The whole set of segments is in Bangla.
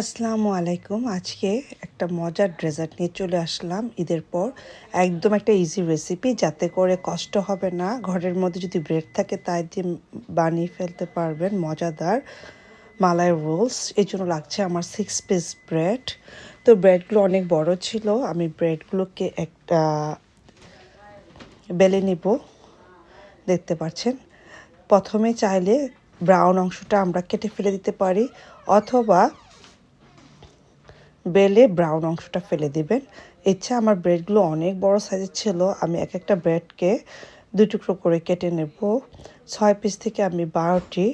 আসসালামু আলাইকুম। আজকে একটা মজার ডেজার্ট নিয়ে চলে আসলাম। ঈদের পর একদম একটা ইজি রেসিপি যাতে করে কষ্ট হবে না। ঘরের মধ্যে যদি ব্রেড থাকে, তাই দিয়ে বানিয়ে ফেলতে পারবেন। মজাদার মালাই রোলস এই জন্য লাগছে আমার সিক্স পিস ব্রেড তো ব্রেডগুলো অনেক বড় ছিল। আমি ব্রেডগুলোকে একটা বেলে নিব। দেখতে পাচ্ছেন? প্রথমে চাইলে ব্রাউন অংশটা আমরা কেটে ফেলে দিতে পারি। অথবা বেলে ব্রাউন অংশটা ফেলে দিবেন। ইচ্ছা আমার ব্রেডগুলো অনেক বড় সাইজের ছিল। আমি এক একটা ব্রেডকে দুই টুকরো করে কেটে নেব। ছয় পিস থেকে আমি বারোটি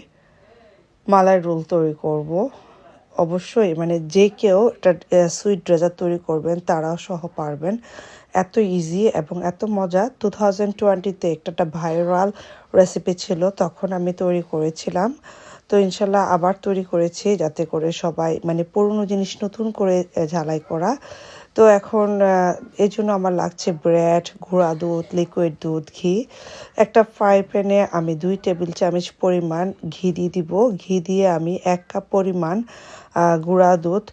মালাই রোল তৈরি করব। অবশ্যই মানে যে কেউ একটা সুইট ড্রেজার তৈরি করবেন, তারাও সহ পারবেন। এত ইজি এবং এত মজা। টু থাউজেন্ড টোয়েন্টিতে একটা ভাইরাল রেসিপি ছিল, তখন আমি তৈরি করেছিলাম। তো ইনশাল্লাহ আবার তৈরি করেছি যাতে করে সবাই মানে পুরনো জিনিস নতুন করে ঝালাই করা। তো এখন এই জন্য আমার লাগছে ব্রেড ঘোড়া দুধ লিকুইড দুধ, ঘি। একটা ফ্রাই প্যানে আমি দুই টেবিল চামচ পরিমাণ ঘি দিয়ে দিব। ঘি দিয়ে আমি এক কাপ পরিমাণ গুঁড়া দুধ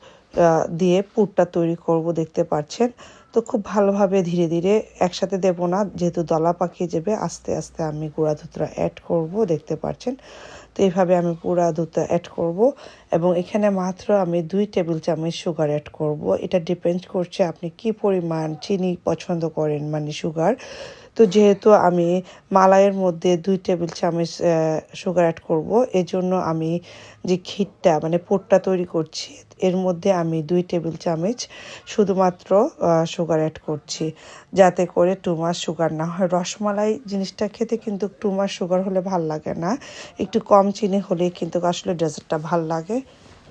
দিয়ে পুরটা তৈরি করব, দেখতে পাচ্ছেন। তো খুব ভালোভাবে ধীরে ধীরে একসাথে দেব না, যেহেতু দলা পাকিয়ে যাবে, আস্তে আস্তে আমি গুঁড়া দুধটা অ্যাড করব, দেখতে পাচ্ছেন। তো এইভাবে আমি পুরা দুধটা অ্যাড করব এবং এখানে মাত্র আমি দুই টেবিল চামচ সুগার অ্যাড করব। এটা ডিপেন্ড করছে আপনি কি পরিমাণ চিনি পছন্দ করেন মানে সুগার তো যেহেতু আমি মালাইয়ের মধ্যে দুই টেবিল চামচ সুগার অ্যাড করব, এজন্য আমি যে ক্ষীরটা মানে পোটটা তৈরি করছি, এর মধ্যে আমি দুই টেবিল চামচ শুধুমাত্র সুগার অ্যাড করছি। যাতে করে টুমার সুগার না হয়। রসমালাই জিনিসটা খেতে কিন্তু টুমার সুগার হলে ভালো লাগে না। একটু কম চিনি হলে কিন্তু আসলে ডেজার্টটা ভালো লাগে।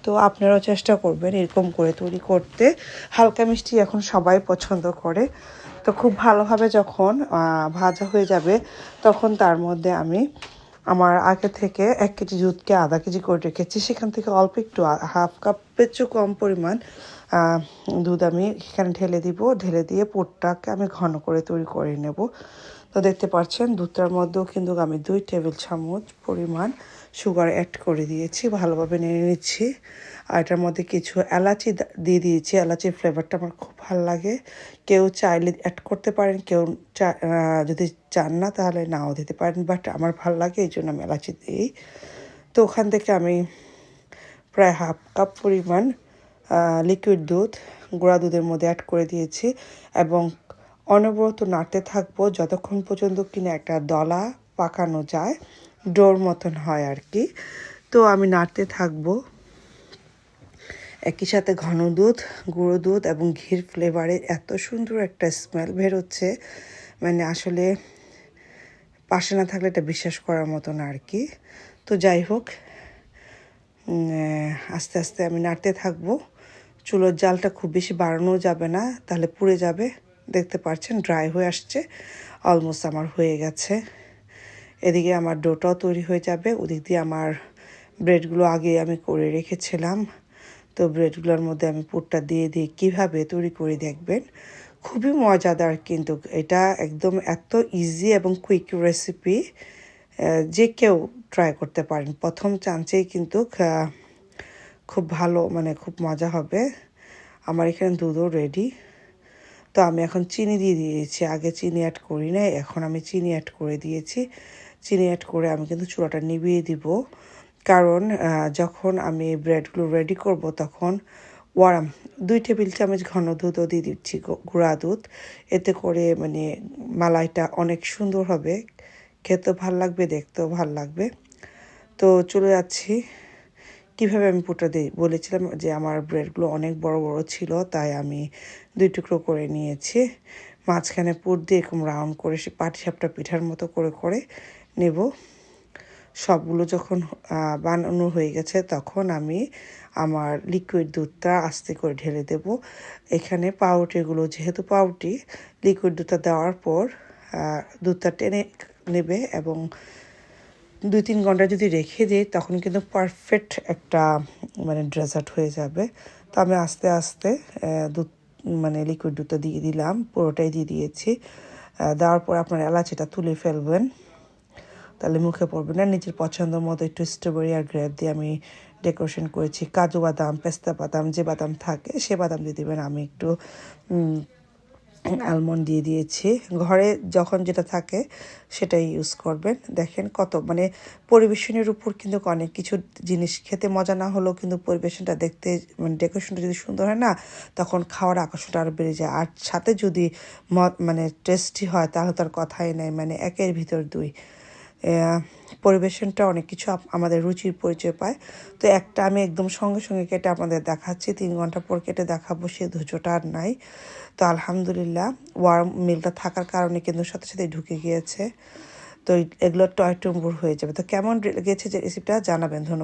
তো আপনারাও চেষ্টা করবেন এরকম করে তৈরি করতে। হালকা মিষ্টি এখন সবাই পছন্দ করে। তো খুব ভালোভাবে যখন ভাজা হয়ে যাবে, তখন তার মধ্যে আমি আমার আগে থেকে এক কেজি দুধকে আধা কেজি করে রেখেছি। সেখান থেকে অল্প একটু হাফ কাপের চেয়ে কম পরিমাণ দুধ আমি এখানে ঢেলে দিব। ঢেলে দিয়ে পোটটাকে আমি ঘন করে তৈরি করে নেব। তো দেখতে পাচ্ছেন দুধটার মধ্যেও কিন্তু আমি দুই টেবিল চামচ পরিমাণ সুগার অ্যাড করে দিয়েছি, ভালোভাবে নিয়ে নিচ্ছি। আর এটার মধ্যে কিছু এলাচি দিয়ে দিয়েছি। এলাচির ফ্লেভারটা আমার খুব ভালো লাগে। কেউ চাইলে অ্যাড করতে পারেন, কেউ যদি চান না তাহলে নাও দিতে পারেন বাট আমার ভালো লাগে, এই জন্য আমি এলাচি দিই। তো ওখান থেকে আমি প্রায় হাফ কাপ পরিমাণ লিকুইড দুধ, গুঁড়া দুধের মধ্যে অ্যাড করে দিয়েছি। এবং অনবরত নাড়তে থাকব, যতক্ষণ পর্যন্ত কিনা একটা দলা পাকানো যায়। ডোর মতন হয় আর কি। তো আমি নাড়তে থাকব। একই সাথে ঘন দুধ, গুঁড়ো দুধ এবং ঘির ফ্লেভারে এত সুন্দর একটা স্মেল বেরোচ্ছে মানে আসলে পাশে না থাকলে এটা বিশ্বাস করার মতন আর কি। তো যাই হোক আস্তে আস্তে আমি নাড়তে থাকব। চুলোর জালটা খুব বেশি বাড়ানো যাবে না, তাহলে পুড়ে যাবে। দেখতে পাচ্ছেন ড্রাই হয়ে আসছে অলমোস্ট আমার হয়ে গেছে। এদিকে আমার ডোটাও তৈরি হয়ে যাবে, ওদিক দিয়ে আমার ব্রেডগুলো আগে আমি করে রেখেছিলাম। তো ব্রেডগুলোর মধ্যে আমি পুরটা দিয়ে দিয়ে কীভাবে তৈরি করে দেখবেন। খুবই মজাদার কিন্তু এটা একদম এত ইজি এবং কুইক রেসিপি যে কেউ ট্রাই করতে পারেন। প্রথম চান্সেই কিন্তু খুব ভালো মানে খুব মজা হবে। আমার এখানে দুধও রেডি তো আমি এখন চিনি দিয়ে দিয়েছি। আগে চিনি অ্যাড করি না এখন আমি চিনি অ্যাড করে দিয়েছি। চিনি অ্যাড করে আমি কিন্তু চুলাটা নিভিয়ে দিব। কারণ যখন আমি ব্রেডগুলো রেডি করব তখন ওয়ারাম, দুই টেবিল চামচ ঘন দুধও দিয়ে দিচ্ছি গুঁড়া দুধ। এতে করে মানে মালাইটা অনেক সুন্দর হবে। খেতেও ভালো লাগবে, দেখতেও ভালো লাগবে। তো চলে যাচ্ছি। কীভাবে আমি পুটা দিই? বলেছিলাম যে আমার ব্রেডগুলো অনেক বড় বড় ছিল, তাই আমি দুই টুকরো করে নিয়েছি। মাঝখানে পুর দিয়ে এরকম রাউন্ড করে সে পাটিসাপটা পিঠার মতো করে করে নেব। সবগুলো যখন বানানো হয়ে গেছে, তখন আমি আমার লিকুইড দুধটা আস্তে করে ঢেলে দেব। এখানে পাউরুটিগুলো, যেহেতু পাউরুটি লিকুইড দুধটা দেওয়ার পর দুধটা টেনে নেবে এবং দুই তিন ঘণ্টা যদি রেখে দিই, তখন কিন্তু পারফেক্ট একটা মানে ড্রেজার্ট হয়ে যাবে। তো আমি আস্তে আস্তে দুধ মানে লিকুইড দুধটা দিয়ে দিলাম, পুরোটাই দিয়ে দিয়েছি। দেওয়ার পর আপনার এলাচিটা তুলে ফেলবেন। তাহলে মুখে পড়বে না। নিজের পছন্দ মতো একটু স্ট্রবেরি আর গ্রেপ দিয়ে আমি ডেকোরেশন করেছি। কাজু বাদাম, পেস্তা বাদাম, যে বাদাম থাকে সে বাদাম দিয়ে দেবেন। আমি একটু আলমন্ড দিয়ে দিয়েছি। ঘরে যখন যেটা থাকে সেটাই ইউজ করবেন। দেখেন কত মানে পরিবেশনের উপর কিন্তু অনেক কিছু জিনিস খেতে মজা না হলেও কিন্তু পরিবেশনটা দেখতে মানে ডেকোরেশনটা যদি সুন্দর হয় না, তখন খাওয়ার আকর্ষণটা আরও বেড়ে যায়। আর সাথে যদি মানে টেস্টি হয় তাহলে তার কথাই নেই। মানে একের ভিতর দুই। পরিবেশনটা অনেক কিছু আমাদের রুচির পরিচয় পায়। তো একটা আমি একদম সঙ্গে সঙ্গে কেটে আপনাদের দেখাচ্ছি। তিন ঘণ্টা পর কেটে দেখাবো, সে ধৈর্যটা আর নাই। তো আলহামদুলিল্লাহ, ওয়ার্ম মিলটা থাকার কারণে কিন্তু সাথে সাথে ঢুকে গিয়েছে। তো এগুলো টয় টুম্বুর হয়ে যাবে। তো কেমন লেগেছে যে রেসিপিটা জানাবেন, ধন্যবাদ।